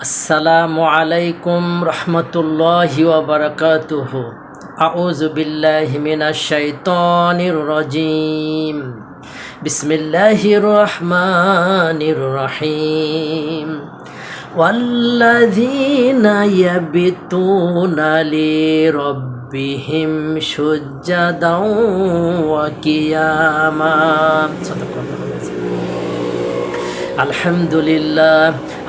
আসসালামু আলাইকুম রহমতুল্লাহি ওবরকাতুহু আউযু বিল্লাহি মিনাশ শাইতানির রাজিম বিসমিল্লাহির রহমানির রহিম والذين يبتون لربهم سجدا وقياما صدق الله العظيم আলহামদুলিল্লাহ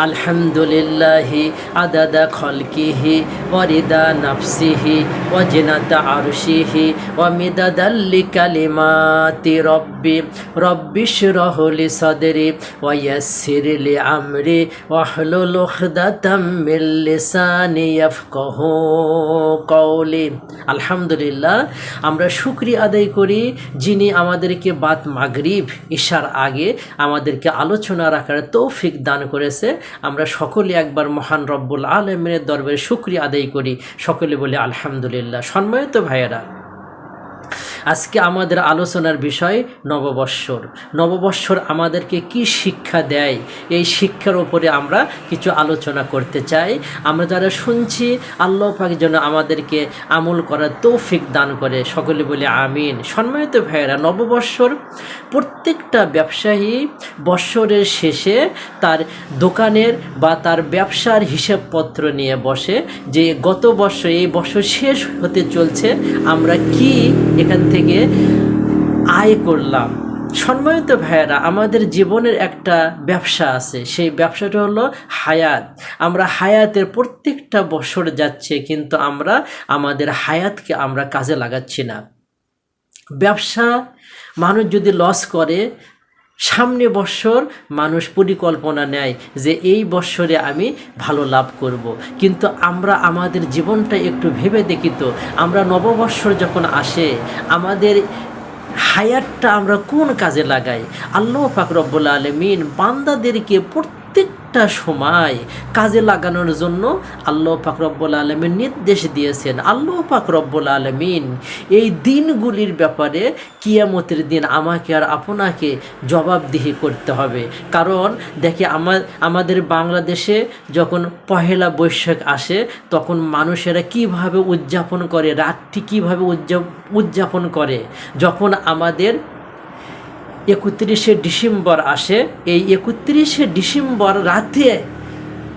আলহামদুলিল্লাহি আদাদা খলকিহি, ওয়ারিদা নাফসিহি, ওয়াজিনাতা আরশিহি ওয়ামিদাদাল্লি কালিমাতি রব্বি রব্বিশরাহ লি সাদরি ওয়ায়াসসির লি আমরি ওয়াহলুল উখদাতাম মিন লিসানি ইয়াফকাহু কওলি। আলহামদুলিল্লাহ, আমরা শুকরিয়া আদায় করি যিনি আমাদেরকে বাত মাগরিব, ঈশার আগে আমাদেরকে আলোচনা রাখার তৌফিক দান করেছে। আমরা সকলে একবার মহান রব্বুল আলমের দরবারে শুক্রিয়া আদায় করি। সকলে বলে আলহামদুলিল্লাহ। সম্মানিত ভাইয়েরা আজকে আমাদের আলোচনার বিষয় নববৎসর। নববৎসর আমাদেরকে কি শিক্ষা দেয়? এই শিক্ষার উপরে আমরা কিছু আলোচনা করতে চাই। আমরা যারা শুনছি, আল্লাহ পাক যেন আমাদেরকে আমল করার তৌফিক দান করে। সকলে বলে আমিন। সম্মানিত ভাইয়েরা, নববৎসর প্রত্যেকটা ব্যবসায়ী বৎসরের শেষে তার দোকানের বা তার ব্যবসার হিসাবপত্র নিয়ে বসে যে গত বছর এই বছর শেষ হতে চলছে, আমরা কি এখান থেকে আয় করলাম। সম্মানিত ভাইয়েরা, আমাদের জীবনের একটা ব্যবসা আছে। সেই ব্যবসাটা হলো হায়াত। আমরা হায়াতের প্রত্যেকটা বছর যাচ্ছে, কিন্তু আমরা আমাদের হায়াতকে আমরা কাজে লাগাচ্ছি না। ব্যবসা মানুষ যদি লস করে সামনে বৎসর মানুষ পরিকল্পনা নেয় যে এই বৎসরে আমি ভালো লাভ করব। কিন্তু আমরা আমাদের জীবনটা একটু ভেবে দেখি তো, আমরা নববৎসর যখন আসে, আমাদের হায়ারটা আমরা কোন কাজে লাগাই আল্লাহ পাক আলমিন বান্দাদেরকে প্রত্যেকটা সময় কাজে লাগানোর জন্য আল্লাহ রব্বুল আলমিন নির্দেশ দিয়েছেন। আল্লাহ রব্বুল আলমিন এই দিনগুলির ব্যাপারে কিয়ামতের দিন আমাকে আর আপনাকে জবাবদিহি করতে হবে। কারণ দেখে আমার আমাদের বাংলাদেশে যখন পহেলা বৈশাখ আসে, তখন মানুষেরা কীভাবে উদযাপন করে, রাতটি কীভাবে উদযাপ উদযাপন করে? যখন আমাদের একত্রিশে ডিসেম্বর আসে। এই একত্রিশে ডিসেম্বর রাতে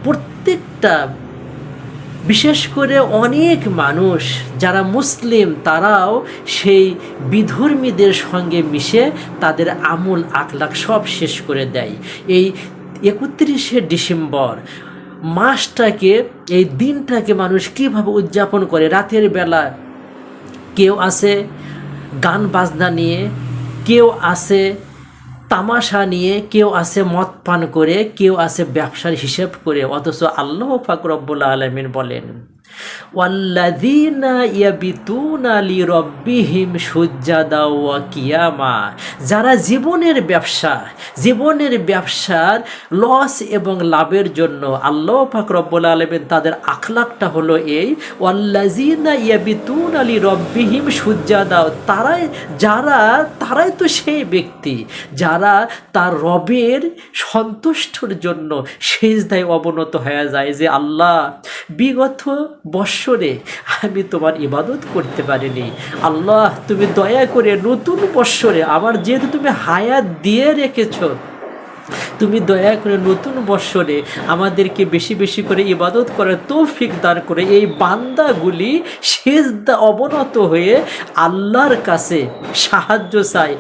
প্রত্যেকটা, বিশেষ করে অনেক মানুষ, যারা মুসলিম, তারাও সেই বিধর্মীদের সঙ্গে মিশে তাদের আমূল আকলাক সব শেষ করে দেয়। এই একত্রিশে ডিসেম্বর মাসটাকে, এই দিনটাকে মানুষ কীভাবে উদযাপন করে? রাতের বেলা কেউ আছে গান বাজনা নিয়ে কেউ আছে তামাশা নিয়ে, কেউ আছে মদ পান করে, কেউ আছে ব্যবসার হিসেব করে, অথচ আল্লাহ ফাকরব্বুল আলমিন বলেন ওয়াল্লাযীনা ইয়াবিতুনা লিরাব্বিহিম সুজ্জাদা ওয়া কিয়ামা। যারা জীবনের ব্যবসা, জীবনের ব্যবসার লস এবং লাভের জন্য আল্লাহ পাক রব্বুল আলামিন তাদের আখলাকটা হলো এই, ওয়াল্লাযীনা ইয়াবিতুনা লিরাব্বিহিম সুজ্জাদা। তারাই, যারা, তারাই তো সেই ব্যক্তি, যারা তার রবের সন্তুষ্টর জন্য সেজদায় অবনত হয়ে যায় যে আল্লাহ বিগত বৎসরে আমি তোমার ইবাদত করতে পারিনি। আল্লাহ, তুমি দয়া করে নতুন বৎসরে আমার যেহেতু তুমি হায়াত দিয়ে রেখেছ, তুমি দয়া করে নতুন বৎসরে আমাদেরকে বেশি বেশি করে ইবাদত করার তৌফিক দান করে এই বান্দাগুলি শেষ অবনত হয়ে আল্লাহর কাছে সাহায্য চায়।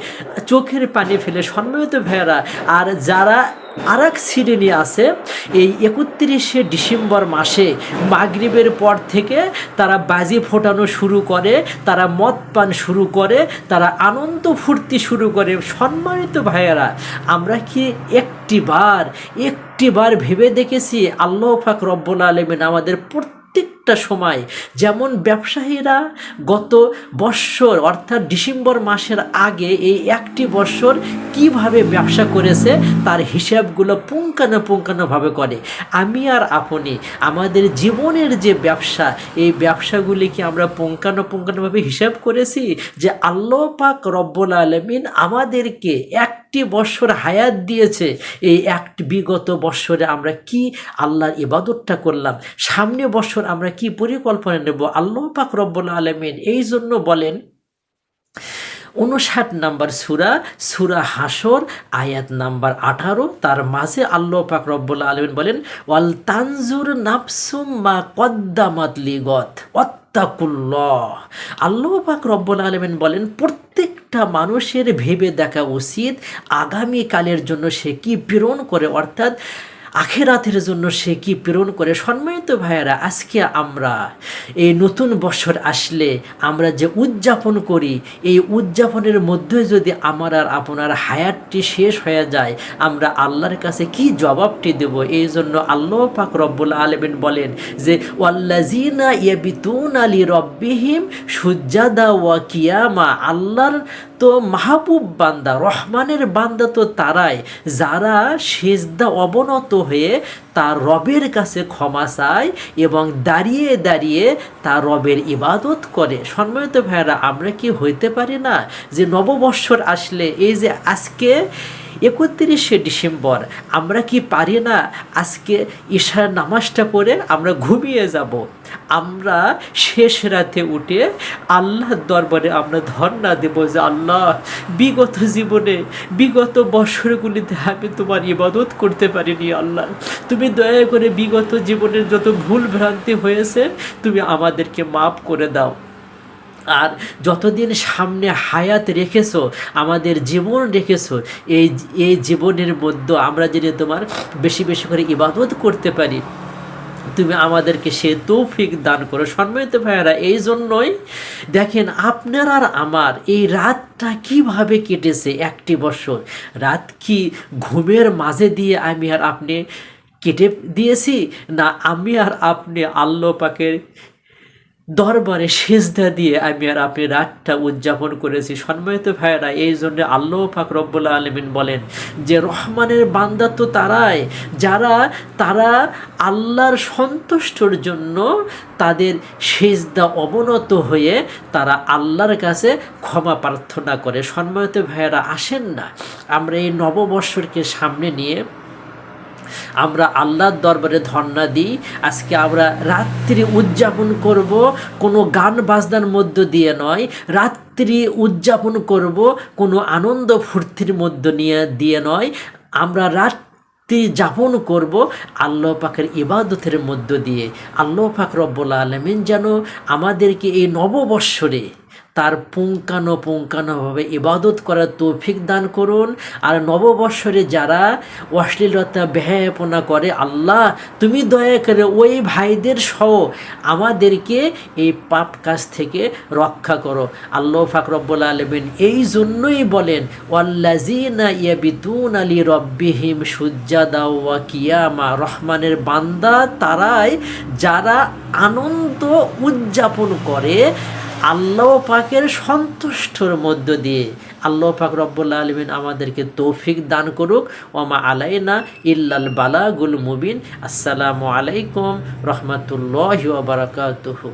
চোখের পানি ফেলে সম্মানিত ভেড়া আর যারা আর এক শ্রেণি আছে, এই একত্রিশে ডিসেম্বর মাসে মাগরীবের পর থেকে তারা বাজি ফোটানো শুরু করে, তারা মদ পান শুরু করে, তারা আনন্দ ফুর্তি শুরু করে। সম্মানিত ভাইয়েরা, আমরা কি একটিবার একটিবার ভেবে দেখেছি আল্লাহ ফাক রব্বুল আলমিন আমাদের প্রত্যেকটা সময় যেমন ব্যবসায়ীরা গত বৎসর, অর্থাৎ ডিসেম্বর মাসের আগে এই একটি বৎসর কীভাবে ব্যবসা করেছে তার হিসাবগুলো পুঙ্খানুপুঙ্খানুভাবে করে। আমি আর আপনি, আমাদের জীবনের যে ব্যবসা, এই ব্যবসাগুলি কি আমরা পুঙ্খানুপুঙ্খানুভাবে হিসাব করেছি? যে আল্লাহ পাক রব্বুল আলমিন আমাদেরকে একটি একটি বৎসর হায়াত দিয়েছে। এই একটি বিগত বৎসরে আমরা কি আল্লাহর ইবাদতটা করলাম? সামনে বৎসর আমরা কি পরিকল্পনা নেব? আল্লাহ পাক রব্বুল আলমিন এই জন্য বলেন, উনষাট নাম্বার সুরা সুরা হাসর আয়াত নাম্বার আঠারো। তার মাঝে আল্লাহ পাক রব্বুল আলমিন বলেন, ওয়াল তানজুর নাফসুম মা কদ্দামাত লিগত অত্তাকুল্লাহ আল্লাহ পাক রব্বুল আলমিন বলেন প্রত্যেকটা মানুষের ভেবে দেখা উচিত আগামীকালের জন্য সে কি প্রেরণ করে অর্থাৎ আখেরাতের জন্য সে কি প্রেরণ করে? সম্মানিত ভাইয়েরা, আজকে আমরা এই নতুন বছর আসলে আমরা যে উদযাপন করি, এই উদযাপনের মধ্যে যদি আমার আর আপনার হায়াতটি শেষ হয়ে যায়, আমরা আল্লাহর কাছে কি জবাবটি দেব? এই জন্য আল্লাহ পাক রব্বুল আলমিন বলেন যে ওয়াল্লাজিনা ইয়াবিতুন আলী রব্বিহিম সুজাদা ওয়া কিয়ামা। আল্লাহর তো মাহবুব বান্দা, রহমানের বান্দা তো তারাই, যারা সেজদা অবনত হয়ে তার রবের কাছে ক্ষমা চায় এবং দাঁড়িয়ে দাঁড়িয়ে তার রবের ইবাদত করে। সম্মানিত ভাইয়েরা, আমরা কি হইতে পারি না যে নববর্ষর আসলে এই যে আজকে একত্রিশে ডিসেম্বর, আমরা কি পারি না আজকে ঈশার নামাজটা পড়ে আমরা ঘুমিয়ে যাব? আমরা শেষ রাতে উঠে আল্লাহর দরবারে আমরা ধর্ণা দেব যে আল্লাহ, বিগত জীবনে, বিগত বছরগুলিতে আমি তোমার ইবাদত করতে পারিনি আল্লাহ। তুমি দয়া করে বিগত জীবনের যত ভুল ভ্রান্তি হয়েছে, তুমি আমাদেরকে মাফ করে দাও। আর যতদিন সামনে হায়াত রেখেছো, আমাদের জীবন রেখেছো, এই এই জীবনের মধ্যে আমরা যদি তোমার বেশি বেশি করে ইবাদত করতে পারি, তুমি আমাদেরকে সে তৌফিক দান করো। সম্মানিত ভাইয়েরা, এই জন্যই দেখেন, আপনার আর আমার এই রাতটা কীভাবে কেটেছে একটি বছর? রাত কি ঘুমের মাঝে দিয়ে আমি আর আপনি কেটে দিয়েছি, না আমি আর আপনি আল্লাহ পাকের দরবারে সেজদা দিয়ে আমি আর আপনি রাতটা উদযাপন করেছি। সম্মানিত ভাইয়েরা, এই জন্য আল্লাহ পাক রব্বুল্লা আলমিন বলেন যে, রহমানের বান্দা তো তারাই। যারা, তারা আল্লাহর সন্তুষ্টর জন্য তাদের সেজদা অবনত হয়ে তারা আল্লাহর কাছে ক্ষমা প্রার্থনা করে। সম্মানিত ভাইয়েরা, আসেন না। আমরা এই নববর্ষকে সামনে নিয়ে আমরা আল্লাহর দরবারে ধর্ণা দিই। আজকে আমরা রাত্রি উদযাপন করব, কোনো গান বাজনার মধ্য দিয়ে নয়, রাত্রি উদযাপন করব, কোনো আনন্দ ফুর্তির মধ্য নিয়ে দিয়ে নয়। আমরা রাত যাপন করব আল্লাহ পাকের ইবাদতের মধ্য দিয়ে। আল্লাহ পাক রব্বুল আলমিন যেন আমাদেরকে এই নববৎসরে তার পুঙ্কানো পুঙ্কানোভাবে ইবাদত করার তৌফিক দান করুন। আর নববৎসরে যারা অশ্লীলতা ব্যয়াপনা করে, আল্লাহ তুমি দয়া করে ওই ভাইদের সহ আমাদেরকে এই পাপ কাজ থেকে রক্ষা করো। আল্লাহ ফাকরব্বুল আলমিন এই জন্যই বলেন ওয়াল্লাজিনা ইয়া ইয়াবিতুন আলী রব্বিহিম সুজ্জাদা ওয়া কিয়ামা। রহমানের বান্দা তারাই যারা আনন্দ উদযাপন করে আল্লাহ পাকের সন্তুষ্টর মধ্য দিয়ে আল্লাহ পাক রব্বুল্লা আলমিন আমাদেরকে তৌফিক দান করুক। ওমা আলাইনা ইল্লাল বালাগুল মুবিন। আসসালামু আলাইকুম রহমতুল্লাহ বারাকাতুহু।